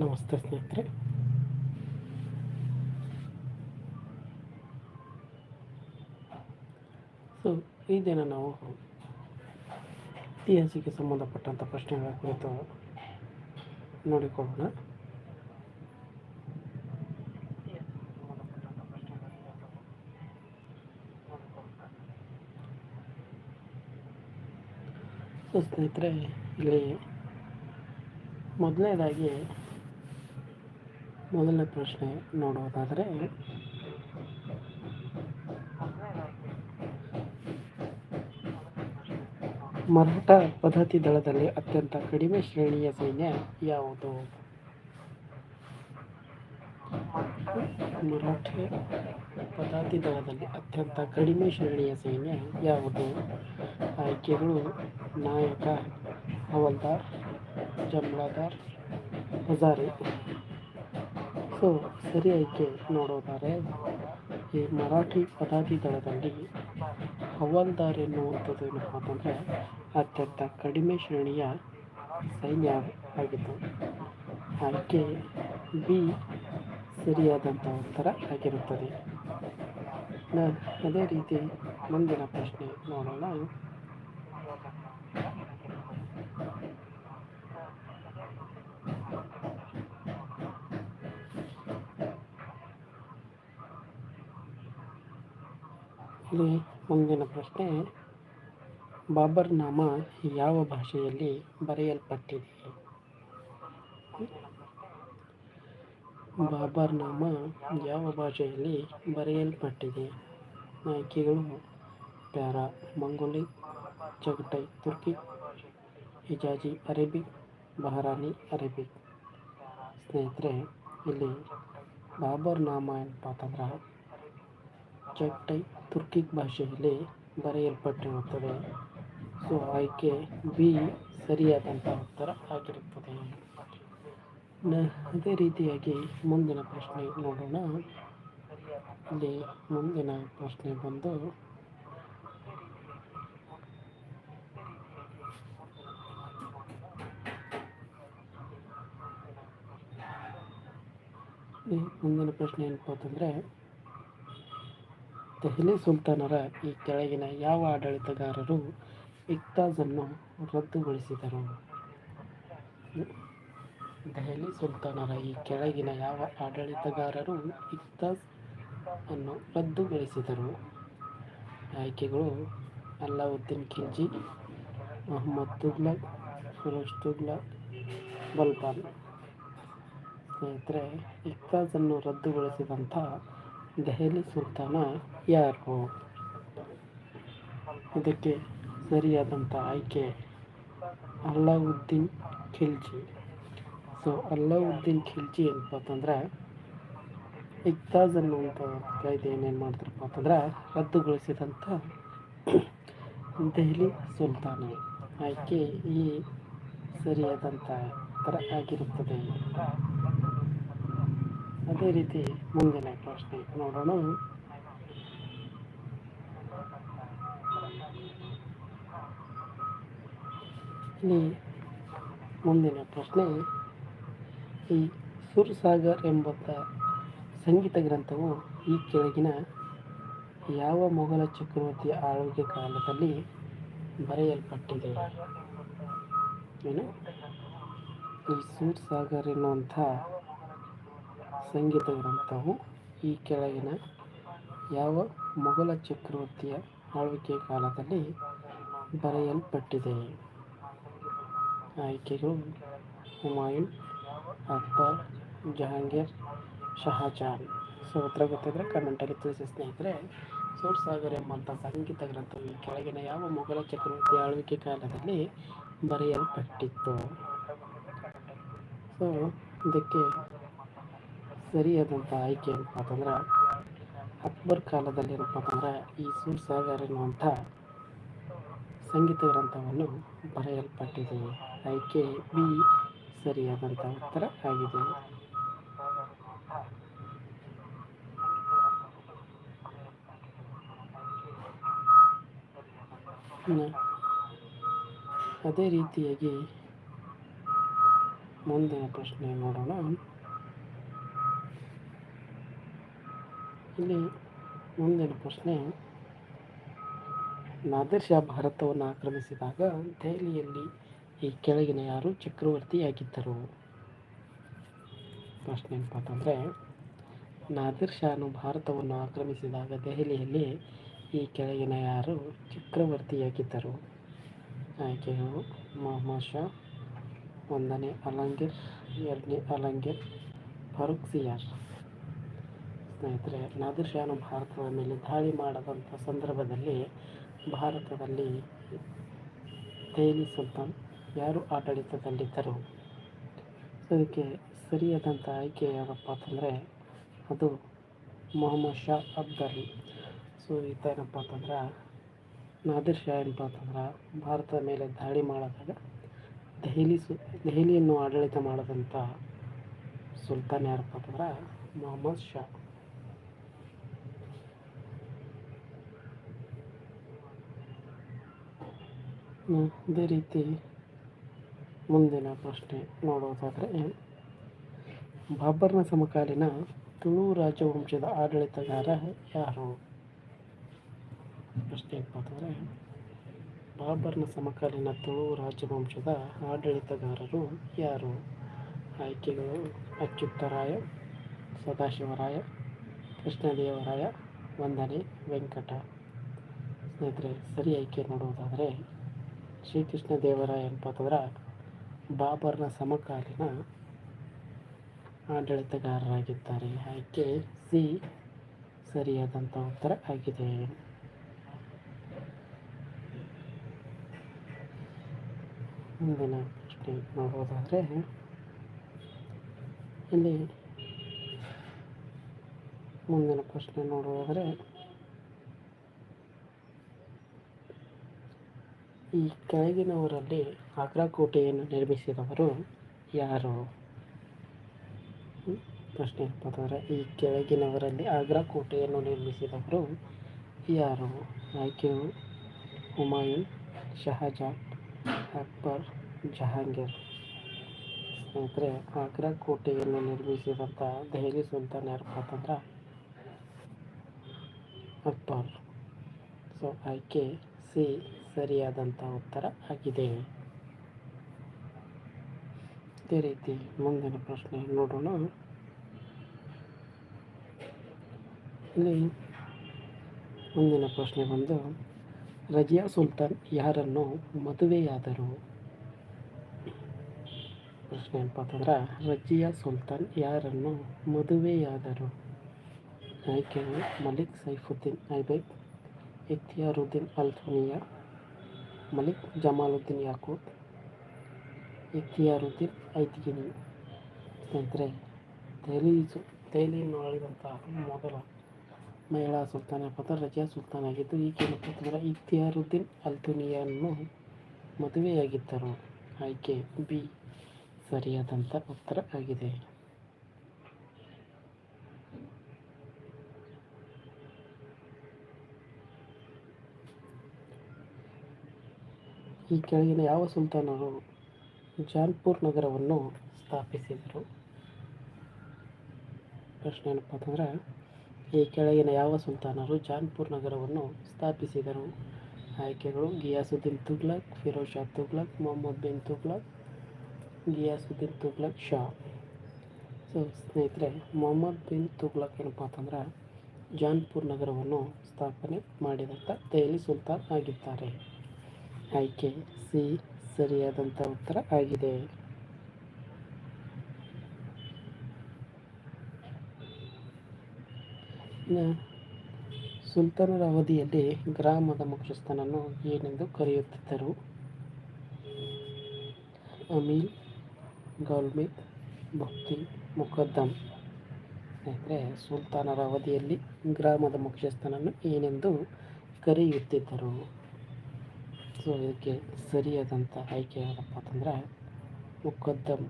ನಮಸ್ತೆ ಸ್ನೇಹಿತರೆ ಸೊ ಈ ದಿನ ನಾವು ಇತಿಹಾಸಕ್ಕೆ ಸಂಬಂಧಪಟ್ಟಂಥ ಪ್ರಶ್ನೆಗಳ ಕುರಿತು ನೋಡಿಕೊಳ್ಳೋಣ. ಸೊ ಸ್ನೇಹಿತರೆ, ಇಲ್ಲಿ ಮೊದಲನೇದಾಗಿ ಮೊದಲನೇ ಪ್ರಶ್ನೆ ನೋಡೋದಾದರೆ ಮರಾಠ ಪದ್ಧತಿ ದಳದಲ್ಲಿ ಅತ್ಯಂತ ಕಡಿಮೆ ಶ್ರೇಣಿಯ ಸೈನ್ಯ ಯಾವುದು? ಮರಾಠ ಪದಾತಿ ದಳದಲ್ಲಿ ಅತ್ಯಂತ ಕಡಿಮೆ ಶ್ರೇಣಿಯ ಸೈನ್ಯ ಯಾವುದು? ಆಯ್ಕೆಗಳು, ನಾಯಕ, ಹವಲ್ದಾರ್, ಜಮ್ಲಾದಾರ್, ಹಜಾರೆ. ಸೊ, ಸರಿ ಆಯ್ಕೆ ನೋಡೋದಾದರೆ, ಈ ಮರಾಠಿ ಪದಾತಿ ದಳದಲ್ಲಿ ಹವಾಲ್ದಾರ್ ಎನ್ನುವಂಥದ್ದು ಏನಪ್ಪ ಅಂತಂದರೆ, ಅತ್ಯಂತ ಕಡಿಮೆ ಶ್ರೇಣಿಯ ಸೈನ್ಯ ಆಗಿತ್ತು. ಆಯ್ಕೆ ಬಿ ಸರಿಯಾದಂಥ ಉತ್ತರ ಆಗಿರುತ್ತದೆ. ಅದೇ ರೀತಿ ಮುಂದಿನ ಪ್ರಶ್ನೆ ನೋಡೋಣ. ಇಲ್ಲಿ ಮುಂದಿನ ಪ್ರಶ್ನೆ, ಬಾಬರ್ ನಾಮ ಯಾವ ಭಾಷೆಯಲ್ಲಿ ಬರೆಯಲ್ಪಟ್ಟಿದೆ? ಬಾಬರ್ ನಾಮ ಯಾವ ಭಾಷೆಯಲ್ಲಿ ಬರೆಯಲ್ಪಟ್ಟಿದೆ? ಆಯ್ಕೆಗಳು ಪ್ಯಾರಾ, ಮಂಗೋಲಿ, Chagatai, Turki, Hijazi Arabic Bahrani, Arabic. ಸ್ನೇಹಿತರೆ, ಇಲ್ಲಿ ಬಾಬರ್ ನಾಮ ಏನಪ್ಪ ಅಂತಂದ್ರೆ ಚಗಟೈ ತುರ್ಕಿಕ್ ಭಾಷೆಯಲ್ಲಿ ಬರೆಯಲ್ಪಟ್ಟಿರುತ್ತದೆ. ಸೊ, ಆಯ್ಕೆ ಬಿ ಸರಿಯಾದಂಥ ಉತ್ತರ ಆಗಿರುತ್ತದೆ. ಅದೇ ರೀತಿಯಾಗಿ ಮುಂದಿನ ಪ್ರಶ್ನೆ ನೋಡೋಣ. ಇಲ್ಲಿ ಮುಂದಿನ ಪ್ರಶ್ನೆ ಬಂದು ಮುಂದಿನ ಪ್ರಶ್ನೆ ಏನಪ್ಪ ಅಂತಂದರೆ ದೆಹಲಿ ಸುಲ್ತಾನರ ಈ ಕೆಳಗಿನ ಯಾವ ಆಡಳಿತಗಾರರು ಇಕ್ತಾಜನ್ನು ರದ್ದುಗೊಳಿಸಿದರು? ದೆಹಲಿ ಸುಲ್ತಾನರ ಈ ಕೆಳಗಿನ ಯಾವ ಆಡಳಿತಗಾರರು ಇಕ್ತಾಜ್ ಅನ್ನು ರದ್ದುಗೊಳಿಸಿದರು? ಆಯ್ಕೆಗಳು ಅಲ್ಲಾವುದ್ದೀನ್ ಖಿಲ್ಜಿ, ಮೊಹಮ್ಮದ್ ತುಗ್ಲಕ್ ಫಿರೋಜ್ ತುಗ್ಲಕ್ ಬಲ್ಬಾನ್. ಸ್ನೇಹಿತರೆ ಇಕ್ತಾಜನ್ನು ರದ್ದುಗೊಳಿಸಿದಂಥ ದೆಹಲಿ ಸುಲ್ತಾನ ಯಾರು? ಇದಕ್ಕೆ ಸರಿಯಾದಂಥ ಆಯ್ಕೆ ಅಲ್ಲಾವುದ್ದೀನ್ ಖಿಲ್ಜಿ. ಸೊ ಅಲ್ಲಾವುದ್ದೀನ್ ಖಿಲ್ಜಿ ಏನಪ್ಪ ಅಂತಂದ್ರೆ ಇಕ್ತಾಜ್ ಅನ್ನುವಂಥ ಕಾಯ್ದೆ ಏನೇನು ಮಾಡ್ತಾರಪ್ಪ ಅಂತಂದ್ರೆ ರದ್ದುಗೊಳಿಸಿದಂಥ ದೆಹಲಿ ಸುಲ್ತಾನ ಆಯ್ಕೆ ಈ ಸರಿಯಾದಂಥ ಥರ ಆಗಿರುತ್ತದೆ. ಅದೇ ರೀತಿ ಮುಂದಿನ ಪ್ರಶ್ನೆ ನೋಡೋಣ. ಇಲ್ಲಿ ಮುಂದಿನ ಪ್ರಶ್ನೆ, ಈ ಸುರ್ಸಾಗರ್ ಎಂಬಂಥ ಸಂಗೀತ ಗ್ರಂಥವು ಈ ಕೆಳಗಿನ ಯಾವ ಮೊಘಲ ಚಕ್ರವರ್ತಿಯ ಆರೋಗ್ಯ ಕಾಲದಲ್ಲಿ ಬರೆಯಲ್ಪಟ್ಟಿದೆ? ಏನು? ಈ ಸೂರ್ಸಾಗರ್ ಎನ್ನುವಂಥ ಸಂಗೀತ ಗ್ರಂಥವು ಈ ಕೆಳಗಿನ ಯಾವ ಮೊಘಲ ಚಕ್ರವರ್ತಿಯ ಆಳ್ವಿಕೆ ಕಾಲದಲ್ಲಿ ಬರೆಯಲ್ಪಟ್ಟಿದೆ. ಆಯ್ಕೆಗಳು ಹುಮಾಯೂನ್, ಅಕ್ಬರ್, ಜಹಾಂಗೀರ್, ಶಹಾಜಾನ್. ಸೊ ಉತ್ತರ ಗೊತ್ತಿದ್ರೆ ಕಮೆಂಟಲ್ಲಿ ತಿಳಿಸಿ ಸ್ನೇಹಿತರೆ ಸೂರ್ಸಾಗರ್ ಎಂಬಂಥ ಸಂಗೀತ ಗ್ರಂಥವು ಈ ಕೆಳಗಿನ ಯಾವ ಮೊಘಲ ಚಕ್ರವರ್ತಿ ಆಳ್ವಿಕೆ ಕಾಲದಲ್ಲಿ ಬರೆಯಲ್ಪಟ್ಟಿತ್ತು. ಸೊ ಇದಕ್ಕೆ ಸರಿಯಾದಂಥ ಆಯ್ಕೆ ಏನಪ್ಪ ಅಂತಂದ್ರೆ ಅಕ್ಬರ್ ಕಾಲದಲ್ಲಿ ಏನಪ್ಪ ಅಂತಂದ್ರೆ ಈ ಸೂರ್ಸಾಗರ್ ಎನ್ನುವಂಥ ಸಂಗೀತ ಗ್ರಂಥವನ್ನು ಬರೆಯಲ್ಪಟ್ಟಿದೆ. ಆಯ್ಕೆ ಬಿ ಸರಿಯಾದಂಥ ಉತ್ತರ ಆಗಿದೆ. ಅದೇ ರೀತಿಯಾಗಿ ಮುಂದಿನ ಪ್ರಶ್ನೆ ನೋಡೋಣ. ಇಲ್ಲಿ ಮುಂದಿನ ಪ್ರಶ್ನೆ, ನಾದಿರ್ ಶಾ ಭಾರತವನ್ನು ಆಕ್ರಮಿಸಿದಾಗ ದೆಹಲಿಯಲ್ಲಿ ಈ ಕೆಳಗಿನ ಯಾರು ಚಕ್ರವರ್ತಿಯಾಗಿದ್ದರು ಪ್ರಶ್ನೆ ಏನಪ್ಪ ನಾದಿರ್ ಶಾನು ಭಾರತವನ್ನು ಆಕ್ರಮಿಸಿದಾಗ ದೆಹಲಿಯಲ್ಲಿ ಈ ಕೆಳಗಿನ ಯಾರು ಚಕ್ರವರ್ತಿಯಾಗಿದ್ದರು ಆಯ್ಕೆಗಳು ಮೊಹಮ್ಮದ್ ಶಾ, ಒಂದನೇ ಅಲಂಗೀರ್, ಎರಡನೇ ಅಲಂಗೀರ್, ಫಾರೂಕ್ ಸಿಯಾರ್. ಸ್ನೇಹಿತರೆ ನಾದಿರ್ ಶಾನು ಭಾರತದ ಮೇಲೆ ದಾಳಿ ಮಾಡದಂಥ ಸಂದರ್ಭದಲ್ಲಿ ಭಾರತದಲ್ಲಿ ದೆಹಲಿ ಸುಲ್ತಾನ್ ಯಾರು ಆಡಳಿತದಲ್ಲಿದ್ದರು? ಅದಕ್ಕೆ ಸರಿಯಾದಂಥ ಆಯ್ಕೆ ಯಾವುದಪ್ಪ ಅಂತಂದರೆ, ಅದು ಮೊಹಮ್ಮದ್ ಶಾ ಅಬ್ದಾಲಿ. ಸೊ ಈತ ಏನಪ್ಪ ಅಂತಂದ್ರೆ ನಾದಿರ್ ಶಾ ಏನಪ್ಪ ಅಂತಂದ್ರೆ, ಭಾರತದ ಮೇಲೆ ದಾಳಿ ಮಾಡಿದಾಗ ದೆಹಲಿ ಸು, ದೆಹಲಿಯನ್ನು ಆಡಳಿತ ಮಾಡಿದಂಥ ಸುಲ್ತಾನ್ ಯಾರಪ್ಪ ಅಂತಂದ್ರೆ, ಮೊಹಮ್ಮದ್ ಶಾ. ಅದೇ ರೀತಿ ಮುಂದಿನ ಪ್ರಶ್ನೆ ನೋಡೋದಾದರೆ ಬಾಬರ್ನ ಸಮಕಾಲೀನ ತುಳು ರಾಜವಂಶದ ಆಡಳಿತಗಾರ ಯಾರು? ಪ್ರಶ್ನೆ ಅಂತಂದರೆ ಬಾಬರ್ನ ಸಮಕಾಲೀನ ತುಳು ರಾಜವಂಶದ ಆಡಳಿತಗಾರರು ಯಾರು? ಆಯ್ಕೆಗಳು ಅಚ್ಯುತರಾಯ ಸದಾಶಿವರಾಯ, ಕೃಷ್ಣದೇವರಾಯ, ವಂದನೆ ವೆಂಕಟ. ಸ್ನೇಹಿತರೆ, ಸರಿ ಆಯ್ಕೆ ನೋಡುವುದಾದರೆ ಶ್ರೀಕೃಷ್ಣ ದೇವರಾಯ ಅಂತಂದ್ರೆ ಬಾಬರ್ನ ಸಮಕಾಲೀನ ಆಡಳಿತಗಾರರಾಗಿದ್ದಾರೆ. ಆಯ್ಕೆ ಸಿ ಸರಿಯಾದಂಥ ಉತ್ತರ ಆಗಿದೆ. ಮುಂದಿನ ಪ್ರಶ್ನೆ ನೋಡೋದಾದರೆ ಇಲ್ಲಿ ಮುಂದಿನ ಪ್ರಶ್ನೆ ನೋಡೋದಾದರೆ ಈ ಕೆಳಗಿನವರಲ್ಲಿ ಆಗ್ರಾ ಕೋಟೆಯನ್ನು ನಿರ್ಮಿಸಿದವರು ಯಾರು? ಪ್ರಶ್ನೆ ಅಂತಂದರೆ ಈ ಕೆಳಗಿನವರಲ್ಲಿ ಆಗ್ರಾ ಕೋಟೆಯನ್ನು ನಿರ್ಮಿಸಿದವರು ಯಾರು? ಆಯ್ಕೆಯು ಹುಮಾಯೂನ್ ಶಹಜಾನ್ ಅಕ್ಬರ್, ಜಹಾಂಗೀರ್. ಸ್ನೇಹಿತರೆ ಆಗ್ರಾ ಕೋಟೆಯನ್ನು ನಿರ್ಮಿಸಿದಂಥ ದೆಹಲಿ ಸುಲ್ತಾನ್ ಯಾರಪ್ಪ ಅಂತಂದ್ರೆ ಅಕ್ಬರ್. ಸೊ ಆಯ್ಕೆ ಸಿ ಸರಿಯಾದಂಥ ಉತ್ತರ ಆಗಿದೆ. ಅದೇ ರೀತಿ ಮುಂದಿನ ಪ್ರಶ್ನೆ ನೋಡೋಣ. ಇಲ್ಲಿ ಮುಂದಿನ ಪ್ರಶ್ನೆ ಬಂದು, ರಜಿಯಾ ಸುಲ್ತಾನ್ ಯಾರನ್ನು ಮದುವೆಯಾದರು? ಪ್ರಶ್ನೆ ಅಂತಂದ್ರೆ, ರಜಿಯಾ ಸುಲ್ತಾನ್ ಯಾರನ್ನು ಮದುವೆಯಾದರು? ಆಯ್ಕೆ ಮಲಿಕ್ ಸೈಫುದ್ದೀನ್ ಐಬೆಕ್. ಇಖ್ತಿಯಾರುದ್ದೀನ್ ಅಲ್ತುನಿಯಾ, ಮಲಿಕ್ ಜಮಾಲುದ್ದೀನ್ ಯಾಕೂತ್ ಇಖ್ತಿಯಾರುದ್ದೀನ್ ಐತಿಗಿನಿ. ಸ್ನೇಹಿತರೆ, ದೆಹಲಿ ದೆಹಲಿಯನ್ನು ಆಳಿದಂತಹ ಮೊದಲ ಮಹಿಳಾ ಸುಲ್ತಾನ ಪತ್ರ ರಜಾ ಸುಲ್ತಾನ್ ಆಗಿದ್ದು, ಈಕೆ ಅಂತಂದರೆ ಇಖ್ತಿಯಾರುದ್ದೀನ್ ಅಲ್ತುನಿಯನ್ನು ಮದುವೆಯಾಗಿದ್ದರು. ಆಯ್ಕೆ ಬಿ ಸರಿಯಾದಂಥ ಉತ್ತರ ಆಗಿದೆ. ಈ ಕೆಳಗಿನ ಯಾವ ಸುಲ್ತಾನರು ಜಾನ್ಪುರ್ ನಗರವನ್ನು ಸ್ಥಾಪಿಸಿದರು? ಪ್ರಶ್ನೆ ಏನಪ್ಪಾ ಅಂತಂದ್ರೆ, ಈ ಕೆಳಗಿನ ಯಾವ ಸುಲ್ತಾನರು ಜಾನ್ಪುರ್ ನಗರವನ್ನು ಸ್ಥಾಪಿಸಿದರು? ಆಯ್ಕೆಗಳು, ಗಿಯಾಸುದ್ದೀನ್ ತುಗ್ಲಕ್ ಫಿರೋಜ್ ಶಾ ತುಗ್ಲಕ್ ಮೊಹಮ್ಮದ್ ಬಿನ್ ತುಗ್ಲಕ್ ಗಿಯಾಸುದ್ದೀನ್ ತುಗ್ಲಕ್ ಶಾ. ಸೊ ಸ್ನೇಹಿತರೆ, ಮೊಹಮ್ಮದ್ ಬಿನ್ ತುಗ್ಲಕ್ ಏನಪ್ಪಾ ಅಂತಂದ್ರೆ, ಜಾನ್ಪುರ್ ನಗರವನ್ನು ಸ್ಥಾಪನೆ ಮಾಡಿದಂಥ ದೆಹಲಿ ಸುಲ್ತಾನ್ ಆಗಿದ್ದಾರೆ. ಆಯ್ಕೆ ಸಿ ಸರಿಯಾದಂಥ ಉತ್ತರ ಆಗಿದೆ. ಸುಲ್ತಾನರ ಅವಧಿಯಲ್ಲಿ ಗ್ರಾಮದ ಮುಖ್ಯಸ್ಥನನ್ನು ಏನೆಂದು ಕರೆಯುತ್ತಿದ್ದರು? ಅಮೀಲ್ ಗೌಲ್ಮಿತ್ ಭಕ್ತಿ ಮುಖದ್ದಮ್ ಅಂದರೆ ಸುಲ್ತಾನರ ಅವಧಿಯಲ್ಲಿ ಗ್ರಾಮದ ಮುಖ್ಯಸ್ಥನನ್ನು ಏನೆಂದು ಕರೆಯುತ್ತಿದ್ದರು? ಸೊ ಇದಕ್ಕೆ ಸರಿಯಾದಂಥ ಆಯ್ಕೆ ಏನಪ್ಪ ಅಂತಂದರೆ ಮುಖದ್ದಮ್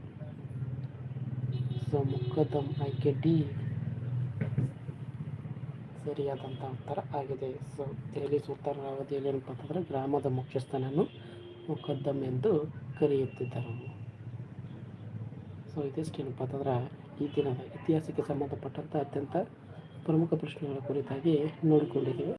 ಸೊ ಮುಖದ್ದಮ್ ಆಯ್ಕೆ ಡಿ ಸರಿಯಾದಂಥ ಉತ್ತರ ಆಗಿದೆ. ಸೊ ದೆಹಲಿ ಸುಲ್ತಾನರ ಅವಧಿಯಲ್ಲಿ ಏನಪ್ಪ ಅಂತಂದರೆ ಗ್ರಾಮದ ಮುಖ್ಯಸ್ಥನನ್ನು ಮುಖದ್ದಮ್ ಎಂದು ಕರೆಯುತ್ತಿದ್ದರು. ಸೊ ಇದಿಷ್ಟೇನಪ್ಪ ಅಂತಂದ್ರೆ ಈ ದಿನದ ಇತಿಹಾಸಕ್ಕೆ ಸಂಬಂಧಪಟ್ಟಂಥ ಅತ್ಯಂತ ಪ್ರಮುಖ ಪ್ರಶ್ನೆಗಳ ಕುರಿತಾಗಿ ನೋಡಿಕೊಂಡಿದ್ದೀವಿ.